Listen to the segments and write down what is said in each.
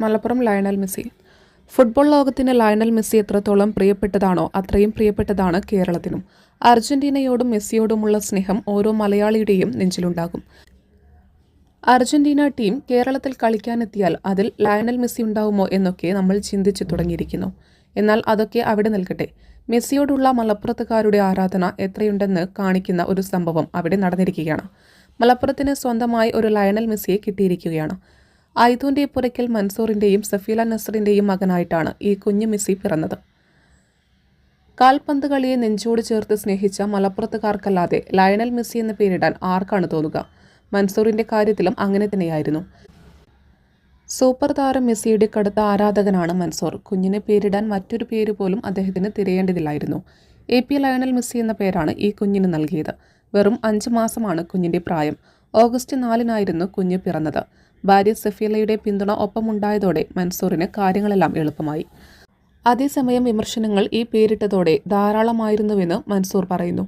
Malappuram Lionel Messi. Football ലോകത്തിന് Lionel Messi എത്രത്തോളം പ്രിയപ്പെട്ടതാണോ അത്രയും പ്രിയപ്പെട്ടതാണ് കേരളത്തിനും. അർജന്റീനയോടും മെസ്സിയോടുമുള്ള സ്നേഹം ഓരോ മലയാളിയുടെയും നെഞ്ചിലുണ്ടാകും. അർജന്റീന ടീം കേരളത്തിൽ കളിക്കാനെത്തിയാൽ അതിൽ ലയണൽ മെസ്സി ഉണ്ടാവുമോ എന്നൊക്കെ നമ്മൾ ചിന്തിച്ചു തുടങ്ങിയിരിക്കുന്നു. എന്നാൽ അതൊക്കെ അവിടെ നിൽക്കട്ടെ. മെസ്സിയോടുള്ള മലപ്പുറത്തുകാരുടെ ആരാധന എത്രയുണ്ടെന്ന് കാണിക്കുന്ന ഒരു സംഭവം അവിടെ നടന്നിരിക്കുകയാണ്. മലപ്പുറത്തിന് സ്വന്തമായി ഒരു ലയണൽ മെസ്സിയെ കിട്ടിയിരിക്കുകയാണ്. ഐദൂന്റെ പുരയ്ക്കൽ മൻസൂറിന്റെയും സഫീല നസറിന്റെയും മകനായിട്ടാണ് ഈ കുഞ്ഞു മെസ്സി പിറന്നത്. കാൽപന്ത് കളിയെ നെഞ്ചോട് ചേർത്ത് സ്നേഹിച്ച മലപ്പുറത്തുകാർക്കല്ലാതെ ലയണൽ മെസ്സി എന്ന് പേരിടാൻ ആർക്കാണ് തോന്നുക? മൻസൂറിന്റെ കാര്യത്തിലും അങ്ങനെ തന്നെയായിരുന്നു. സൂപ്പർ താരം മെസ്സിയുടെ കടുത്ത ആരാധകനാണ് മൻസൂർ. കുഞ്ഞിനെ പേരിടാൻ മറ്റൊരു പേര് പോലും അദ്ദേഹത്തിന് തിരയേണ്ടതില്ലായിരുന്നു. എ പി ലയണൽ മെസ്സി എന്ന പേരാണ് ഈ കുഞ്ഞിന് നൽകിയത്. വെറും അഞ്ച് മാസമാണ് കുഞ്ഞിന്റെ പ്രായം. ഓഗസ്റ്റ് നാലിനായിരുന്നു കുഞ്ഞ് പിറന്നത്. ഭാര്യ സഫീലയുടെ പിന്തുണ ഒപ്പമുണ്ടായതോടെ മൻസൂറിന് കാര്യങ്ങളെല്ലാം എളുപ്പമായി. അതേസമയം വിമർശനങ്ങൾ ഈ പേരിട്ടതോടെ ധാരാളമായിരുന്നുവെന്ന് മൻസൂർ പറയുന്നു.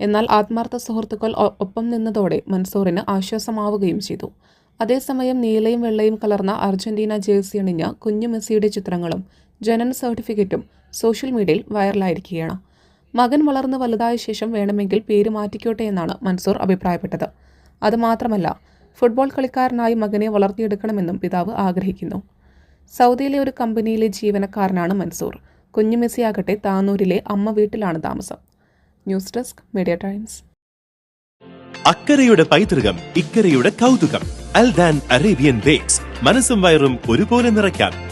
എന്നാൽ ആത്മാർത്ഥ സുഹൃത്തുക്കൾ ഒപ്പം നിന്നതോടെ മൻസൂറിന് ആശ്വാസമാവുകയും ചെയ്തു. അതേസമയം നീലയും വെള്ളയും കലർന്ന അർജന്റീന ജേഴ്സി അണിഞ്ഞ കുഞ്ഞു മെസ്സിയുടെ ചിത്രങ്ങളും ജനന സർട്ടിഫിക്കറ്റും സോഷ്യൽ മീഡിയയിൽ വൈറലായിരിക്കുകയാണ്. മകൻ വളർന്ന് വലുതായ ശേഷം വേണമെങ്കിൽ പേര് മാറ്റിക്കോട്ടെ എന്നാണ് മൻസൂർ അഭിപ്രായപ്പെട്ടത്. അതുമാത്രമല്ല ഫുട്ബോൾ കളിക്കാരനായി മകനെ വളർത്തിയെടുക്കണമെന്നും പിതാവ് ആഗ്രഹിക്കുന്നു. സൗദിയിലെ ഒരു കമ്പനിയിലെ ജീവനക്കാരനാണ് മൻസൂർ. കുഞ്ഞു മെസ്സിയാകട്ടെ താനൂരിലെ അമ്മ വീട്ടിലാണ് താമസം. News desk media times. അക്കരയുടെ പൈതൃകം ഇക്കരയുടെ കൗതുകം. Aldan Arabian bakes. മനസ്സും വയറും ഒരുപോലെ നിറയ്ക്കാം